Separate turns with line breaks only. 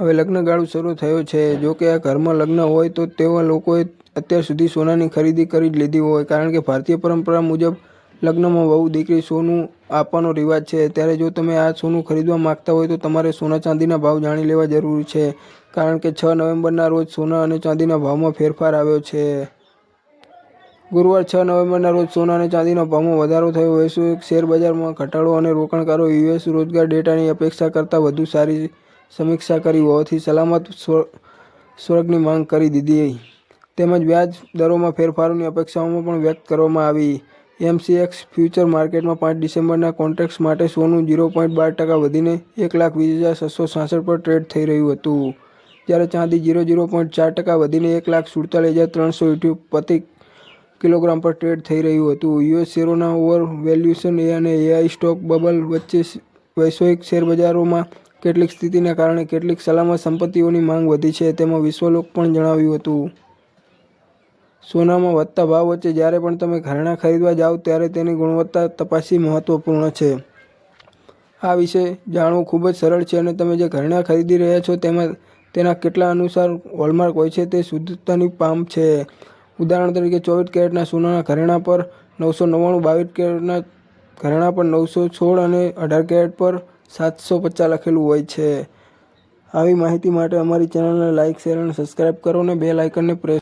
હવે લગ્નગાળો શરૂ થયો છે. જો કે આ ઘરમાં લગ્ન હોય તો તેવા લોકોએ અત્યાર સુધી સોનાની ખરીદી કરી જ લીધી હોય. કારણ કે ભારતીય પરંપરા મુજબ લગ્નમાં વહુ દીકરી સોનું આપવાનો રિવાજ છે. ત્યારે જો તમે આ સોનું ખરીદવા માંગતા હોય તો તમારે સોના ચાંદીના ભાવ જાણી લેવા જરૂરી છે. કારણ કે છ નવેમ્બરના રોજ સોના અને ચાંદીના ભાવમાં ફેરફાર આવ્યો છે. ગુરુવાર છ નવેમ્બરના રોજ સોના અને ચાંદીના ભાવમાં વધારો થયો. વૈશ્વિક શેર બજારમાં ઘટાડો અને રોકાણકારો યુએસ રોજગાર ડેટાની અપેક્ષા કરતાં વધુ સારી સમીક્ષા કરી હોવાથી સલામત સ્વ- સ્વર્ગની માંગ કરી દીધી. તેમજ વ્યાજ દરોમાં ફેરફારોની અપેક્ષાઓમાં પણ વ્યક્ત કરવામાં આવી. એમસીએક્સ ફ્યુચર માર્કેટમાં પાંચ ડિસેમ્બરના કોન્ટ્રાક્ટ્સ માટે સોનું ઝીરો પોઈન્ટ બાર ટકા વધીને એક લાખ વીસ હજાર છસો છાસઠ પર ટ્રેડ થઈ રહ્યું હતું. જ્યારે ચાંદી ઝીરો ઝીરો પોઈન્ટ ચાર ટકા વધીને એક લાખ સુડતાલીસ હજાર ત્રણસો ઇઠ્યું પ્રતિ કિલોગ્રામ પર ટ્રેડ થઈ રહ્યું હતું. યુએસ શેરોના ઓવર વેલ્યુએશન એ અને એઆઈ સ્ટોક બબલ વચ્ચે વૈશ્વિક શેરબજારોમાં કેટલીક સ્થિતિને કારણે કેટલીક સલામત સંપત્તિઓની માંગ વધી છે, તેમાં વિશ્વલોક પણ જણાવ્યું હતું. સોનામાં વધતા ભાવ વચ્ચે જ્યારે પણ તમે ઘરેણાં ખરીદવા જાઓ, ત્યારે તેની ગુણવત્તા તપાસી મહત્વપૂર્ણ છે. આ વિશે જાણવું ખૂબ જ સરળ છે અને તમે જે ઘરેણાં ખરીદી રહ્યા છો, તેમાં તેના કેટલા અનુસાર હોલમાર્ક હોય છે તે શુદ્ધતાની પામ છે. ઉદાહરણ તરીકે, ચોવીસ કેરેટના સોનાના ઘરેણાં પર નવસો નવ્વાણું, બાવીસ કેરેટના ઘરેણાં પર નવસો સોળ અને અઢાર કેરેટ પર સાતસો પચાસ લખેલું હોય છે. આવી માહિતી માટે અમારી ચેનલને લાઇક શેર અને સબસ્ક્રાઈબ કરો અને બેલ આઇકનને પ્રેસ